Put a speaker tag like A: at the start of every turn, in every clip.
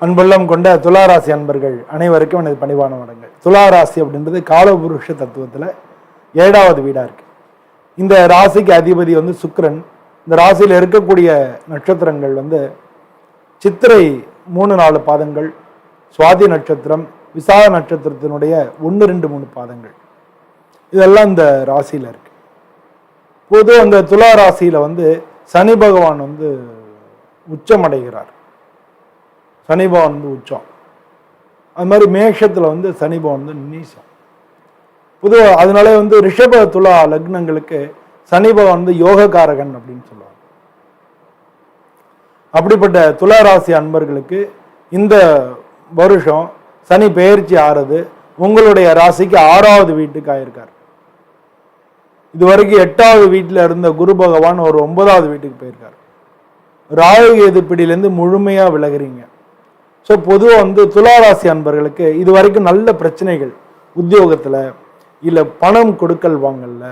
A: அன்புள்ளம் கொண்ட துளாராசி அன்பர்கள் அனைவருக்கும் எனது பணிவான வணங்கள் துளாராசி அப்படின்றது காலபுருஷ தத்துவத்தில் ஏழாவது வீடாக இருக்குது இந்த ராசிக்கு அதிபதி வந்து சுக்ரன் இந்த ராசியில் இருக்கக்கூடிய நட்சத்திரங்கள் வந்து சித்திரை மூணு நாலு பாதங்கள் சுவாதி நட்சத்திரம் விசாக நட்சத்திரத்தினுடைய ஒன்று ரெண்டு மூணு பாதங்கள். இதெல்லாம் இந்த ராசியில் இருக்குது பொது அந்த துலா ராசியில் வந்து சனி பகவான் வந்து உச்சமடைகிறார். சனிபா வந்து உச்சம். அது மாதிரி மேஷத்தில் வந்து சனி வந்து நீசம். பொதுவாக அதனாலே வந்து ரிஷப துலா லக்னங்களுக்கு சனி வந்து யோகக்காரகன் அப்படின்னு சொல்லுவாங்க. அப்படிப்பட்ட துலா ராசி அன்பர்களுக்கு இந்த வருஷம் சனி பெயர்ச்சி ஆறுது உங்களுடைய ராசிக்கு ஆறாவது வீட்டுக்கு ஆயிருக்கார் இது வரைக்கும் எட்டாவது வீட்டில் இருந்த குரு பகவான் ஒரு ஒன்பதாவது வீட்டுக்கு போயிருக்கார். ராகு கேது பிடியிலேருந்து முழுமையாக விலகுறீங்க. ஸோ பொதுவாக வந்து துளாராசி அன்பர்களுக்கு இது வரைக்கும் நல்ல பிரச்சனைகள் உத்தியோகத்தில் இல்லை பணம் கொடுக்கல் வாங்கல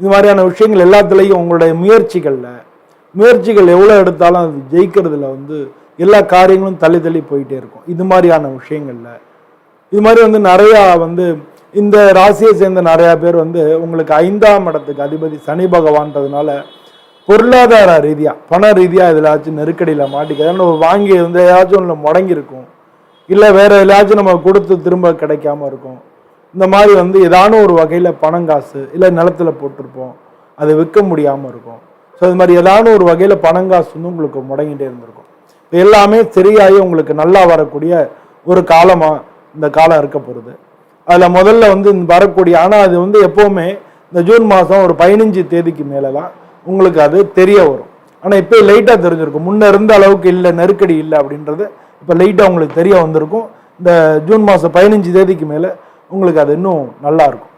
A: இது மாதிரியான விஷயங்கள் எல்லாத்துலேயும் உங்களுடைய முயற்சிகளில் முயற்சிகள் எவ்வளோ எடுத்தாலும் அது ஜெயிக்கிறதுல வந்து எல்லா காரியங்களும் தள்ளி தள்ளி போயிட்டே இருக்கும். இது மாதிரியான விஷயங்களில். இது மாதிரி வந்து நிறையா வந்து இந்த ராசியை சேர்ந்த நிறையா பேர் வந்து உங்களுக்கு ஐந்தாம் இடத்துக்கு அதிபதி சனி பகவான்றதுனால பொருளாதார ரீதியாக பண ரீதியாக எதுலாச்சும் நெருக்கடியில் மாட்டிக்காது நம்ம வாங்கி வந்து ஏதாச்சும் ஒன்று முடங்கியிருக்கும். இல்லை வேறு எதாச்சும் நம்ம கொடுத்து திரும்ப கிடைக்காம இருக்கும். இந்த மாதிரி வந்து ஏதான ஒரு வகையில் பணம் காசு இல்லை நிலத்துல போட்டிருப்போம். அதை விற்க முடியாமல் இருக்கும். ஸோ இது மாதிரி ஏதான ஒரு வகையில் பணம் காசு வந்து உங்களுக்கு முடங்கிட்டே இருந்திருக்கும். இப்போ எல்லாமே சரியாகி உங்களுக்கு நல்லா வரக்கூடிய ஒரு காலமாக இந்த காலம் இருக்க போகிறது அதில் முதல்ல வந்து வரக்கூடிய ஆனால் அது வந்து எப்போவுமே இந்த ஜூன் மாதம் ஒரு பதினஞ்சு தேதிக்கு மேலே தான் உங்களுக்கு அது தெரிய வரும். ஆனால் இப்போ லைட்டாக தெரிஞ்சிருக்கும். முன்னே இருந்த அளவுக்கு இல்லை நெருக்கடி இல்லை அப்படின்றது இப்போ லைட்டாக உங்களுக்கு தெரிய வந்திருக்கும். இந்த ஜூன் மாதம் பதினஞ்சு தேதிக்கு மேலே உங்களுக்கு அது இன்னும் நல்லா இருக்கும்.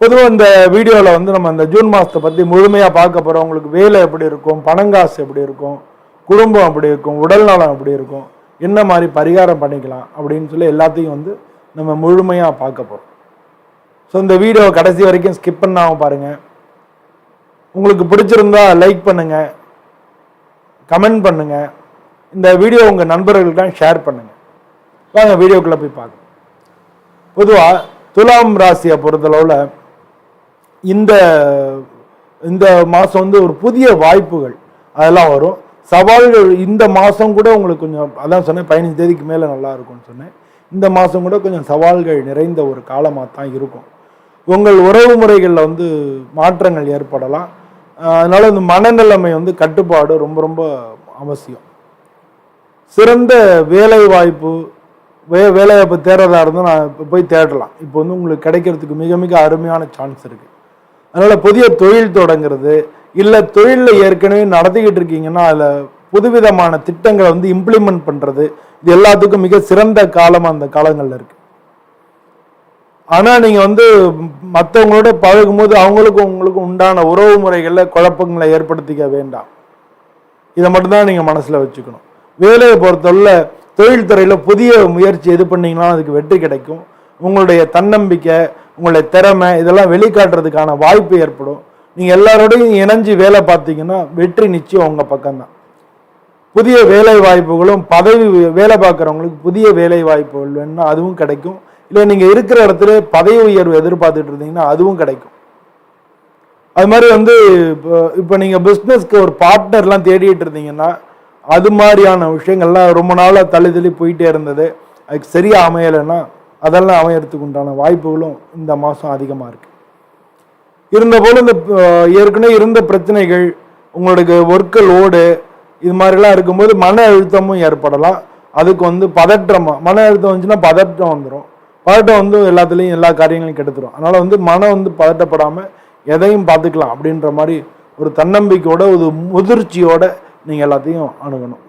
A: பொதுவாக இந்த வீடியோவில் வந்து நம்ம இந்த ஜூன் மாதத்தை பற்றி முழுமையாக பார்க்க போகிறோம் உங்களுக்கு வேலை எப்படி இருக்கும்? பணங்காசு எப்படி இருக்கும்? குடும்பம் எப்படி இருக்கும்? உடல் நலம் எப்படி இருக்கும்? என்ன மாதிரி பரிகாரம் பண்ணிக்கலாம்? அப்படின்னு சொல்லி எல்லாத்தையும் வந்து நம்ம முழுமையாக பார்க்க போகிறோம் ஸோ இந்த வீடியோ கடைசி வரைக்கும் ஸ்கிப் பண்ணாமல் பாருங்கள் உங்களுக்கு பிடிச்சிருந்தா லைக் பண்ணுங்க கமெண்ட் பண்ணுங்க. இந்த வீடியோ உங்கள் நண்பர்களுக்கு ஷேர் பண்ணுங்க. வாங்க வீடியோக்குள்ளே போய் பார்க்கணும் பொதுவாக துலாம் ராசியை பொறுத்தளவில் இந்த இந்த மாதம் வந்து ஒரு புதிய வாய்ப்புகள் அதெல்லாம் வரும். சவால்கள் இந்த மாதம் கூட உங்களுக்கு கொஞ்சம் அதான் சொன்னேன் பதினஞ்சு தேதிக்கு மேலே நல்லா இருக்கும்னு சொன்னேன். இந்த மாதம் கூட கொஞ்சம் சவால்கள் நிறைந்த ஒரு காலமாக தான் இருக்கும். உங்கள் உறவு முறைகளில் வந்து மாற்றங்கள் ஏற்படலாம். அதனால் இந்த மனநிலைமை வந்து கட்டுப்பாடு ரொம்ப ரொம்ப அவசியம். சிறந்த வேலை வாய்ப்பு வே வேலை வாய்ப்பு தேடுறதா இருந்தால் நான் இப்போ போய் தேடலாம். இப்போ வந்து உங்களுக்கு கிடைக்கிறதுக்கு மிக மிக அருமையான சான்ஸ் இருக்குது அதனால் புதிய தொழில் தொடங்குறது இல்லை தொழிலில் ஏற்கனவே நடத்திக்கிட்டு இருக்கீங்கன்னா அதில் புதுவிதமான திட்டங்களை வந்து இம்ப்ளிமெண்ட் பண்ணுறது இது எல்லாத்துக்கும் மிக சிறந்த காலம் அந்த காலங்களில் இருக்குது ஆனால் நீங்கள் வந்து மற்றவங்களோட பழகும்போது அவங்களுக்கும் உங்களுக்கும் உண்டான உறவு முறைகளில் குழப்பங்களை ஏற்படுத்திக்க வேண்டாம். இதை மட்டும்தான் நீங்கள் மனசில் வச்சுக்கணும். வேலையை பொறுத்தவரை தொழில் துறையில் புதிய முயற்சி எது பண்ணிங்கன்னா அதுக்கு வெற்றி கிடைக்கும். உங்களுடைய தன்னம்பிக்கை உங்களுடைய திறமை இதெல்லாம் வெளிக்காட்டுறதுக்கான வாய்ப்பு ஏற்படும். நீங்கள் எல்லாரோடையும் இணைஞ்சு வேலை பார்த்தீங்கன்னா வெற்றி நிச்சயம் உங்கள் பக்கம்தான். புதிய வேலை வாய்ப்புகளும் பதவி வேலை பார்க்குறவங்களுக்கு புதிய வேலை வாய்ப்புகள் வேணும்னா அதுவும் கிடைக்கும். இல்லை நீங்கள் இருக்கிற இடத்துல பதவி உயர்வு எதிர்பார்த்துட்டு இருந்தீங்கன்னா அதுவும் கிடைக்கும். அது மாதிரி வந்து இப்போ இப்போ நீங்கள் பிஸ்னஸ்க்கு ஒரு பார்ட்னர்லாம் தேடிட்டு இருந்தீங்கன்னா அது மாதிரியான விஷயங்கள்லாம் ரொம்ப நாளாக தள்ளி தள்ளி போயிட்டே இருந்தது. அதுக்கு சரியாக அமையலைன்னா அதெல்லாம் அமையறதுக்கு உண்டான வாய்ப்புகளும் இந்த மாதம் அதிகமாக இருக்குது இருந்தபோல் இந்த ஏற்கனவே இருந்த பிரச்சனைகள் உங்களுக்கு ஒர்க்கு லோடு இது மாதிரிலாம் இருக்கும்போது மன அழுத்தமும் ஏற்படலாம். அதுக்கு வந்து பதற்றம் மன அழுத்தம் வந்துச்சுன்னா பதற்றம் வந்துடும் பதட்டம் வந்து எல்லாத்துலேயும் எல்லா காரியங்களையும் கெடுத்துரும். அதனால் வந்து மனம் வந்து பதட்டப்படாமல் எதையும் பார்த்துக்கலாம் அப்படின்ற மாதிரி ஒரு தன்னம்பிக்கையோட ஒரு முதிர்ச்சியோட நீங்கள் எல்லாத்தையும் அணுகணும்.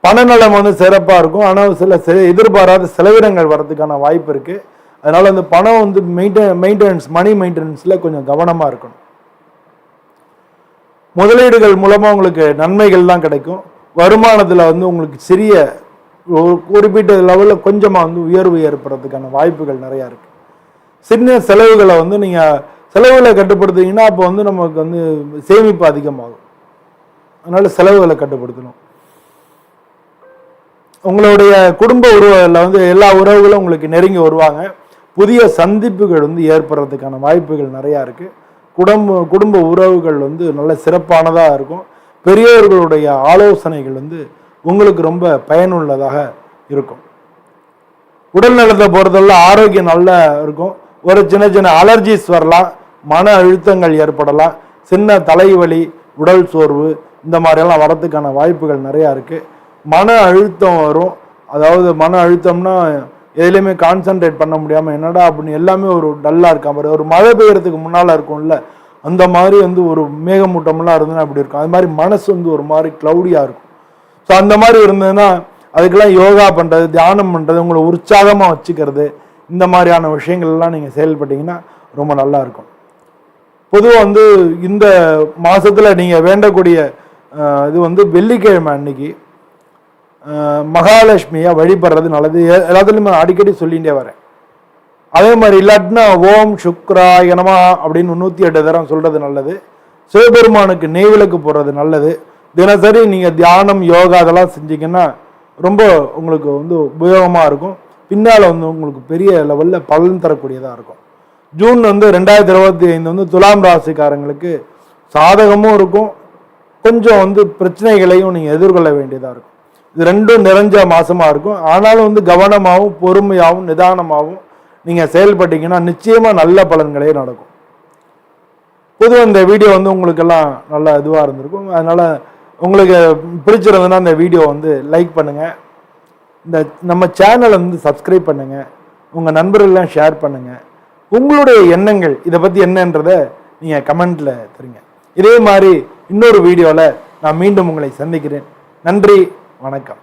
A: பணநலம் வந்து சிறப்பாக இருக்கும். ஆனால் சில செ- எதிர்பாராத செலவினங்கள் வரதுக்கான வாய்ப்பு இருக்குது அதனால் அந்த பணம் வந்து மெயின்டெ மெயின்டெனன்ஸ் மணி மெயின்டெனன்ஸில் கொஞ்சம் கவனமாக இருக்கணும். முதலீடுகள் மூலமாக உங்களுக்கு நன்மைகள் தான் கிடைக்கும். வருமானத்தில் வந்து உங்களுக்கு சிறிய ஒரு குறிப்பிட்ட லெவலில் கொஞ்சமாக வந்து உயர்வு ஏற்படுறதுக்கான வாய்ப்புகள் நிறையா இருக்குது சின்ன செலவுகளை வந்து நீங்கள் செலவுகளை கட்டுப்படுத்திங்கன்னா அப்போ வந்து நமக்கு வந்து சேமிப்பு அதிகமாகும். அதனால் செலவுகளை கட்டுப்படுத்தணும். உங்களுடைய குடும்ப உறவுகளில் வந்து எல்லா உறவுகளும் உங்களுக்கு நெருங்கி வருவாங்க. புதிய சந்திப்புகள் வந்து ஏற்படுறதுக்கான வாய்ப்புகள் நிறையா இருக்குது குடும்ப குடும்ப உறவுகள் வந்து நல்ல சிறப்பானதாக இருக்கும். பெரியவர்களுடைய ஆலோசனைகள் வந்து உங்களுக்கு ரொம்ப பயனுள்ளதாக இருக்கும். உடல் நலத்தை பொறுத்தவரை ஆரோக்கியம் நல்லா இருக்கும். ஒரு சின்ன சின்ன அலர்ஜிஸ் வரலாம். மன அழுத்தங்கள் ஏற்படலாம். சின்ன தலைவலி உடல் சோர்வு இந்த மாதிரியெல்லாம் வரத்துக்கான வாய்ப்புகள் நிறையா இருக்குது மன அழுத்தம் வரும். அதாவது மன அழுத்தம்னா எதுலேயுமே கான்சென்ட்ரேட் பண்ண முடியாமல் என்னடா அப்படின்னு எல்லாமே ஒரு டல்லாக இருக்கா மாதிரி ஒரு மழை பெய்யறதுக்கு முன்னால் இருக்கும்ல அந்த மாதிரி வந்து ஒரு மேகமூட்டம்லாம் இருந்ததுன்னா அப்படி இருக்கும். அது மாதிரி மனசு வந்து ஒரு மாதிரி க்ளவுடியாக இருக்கும். ஸோ அந்த மாதிரி இருந்ததுன்னா அதுக்கெல்லாம் யோகா பண்ணுறது தியானம் பண்ணுறது உங்களை உற்சாகமாக வச்சுக்கிறது இந்த மாதிரியான விஷயங்கள் எல்லாம் நீங்கள் செயல்பட்டீங்கன்னா ரொம்ப நல்லா இருக்கும். பொதுவாக வந்து இந்த மாதத்தில் நீங்கள் வேண்டக்கூடிய இது வந்து வெள்ளிக்கிழமை அன்னைக்கு அஹ், மகாலட்சுமியை வழிபடுறது நல்லது. எல்லாத்துலேயுமே நான் அடிக்கடி சொல்லிகிட்டே வரேன். அதே மாதிரி இல்லாட்டினா ஓம் சுக்ரா எனமா அப்படின்னு நூற்றி எட்டு தரம் சொல்கிறது நல்லது. சிவபெருமானுக்கு நெய்விளக்கு போடுறது நல்லது. தினசரி நீங்கள் தியானம் யோகா அதெல்லாம் செஞ்சீங்கன்னா ரொம்ப உங்களுக்கு வந்து உபயோகமாக இருக்கும். பின்னால் வந்து உங்களுக்கு பெரிய லெவலில் பலன் தரக்கூடியதாக இருக்கும். ஜூன் வந்து ரெண்டாயிரத்தி இருபத்தி ஐந்து வந்து துலாம் ராசிக்காரங்களுக்கு சாதகமும் இருக்கும். கொஞ்சம் வந்து பிரச்சனைகளையும் நீங்கள் எதிர்கொள்ள வேண்டியதாக இருக்கும். இது ரெண்டும் நிறைஞ்ச மாதமாக இருக்கும். ஆனாலும் வந்து கவனமாகவும் பொறுமையாகவும் நிதானமாகவும் நீங்கள் செயல்பட்டீங்கன்னா நிச்சயமாக நல்ல பலன்களே நடக்கும். பொதுவாக இந்த வீடியோ வந்து உங்களுக்கெல்லாம் நல்ல இதுவாக இருந்திருக்கும். அதனால் உங்களுக்கு பிடிச்சிருந்ததுன்னா இந்த வீடியோ வந்து லைக் பண்ணுங்கள் இந்த நம்ம சேனலை வந்து சப்ஸ்கிரைப் பண்ணுங்கள் உங்கள் நண்பர்கள்லாம் ஷேர் பண்ணுங்கள் உங்களுடைய எண்ணங்கள் இதை பற்றி என்னன்றதை நீங்கள் கமெண்ட்டில் தருங்க. இதே மாதிரி இன்னொரு வீடியோவில் நான் மீண்டும் உங்களை சந்திக்கிறேன். நன்றி வணக்கம்.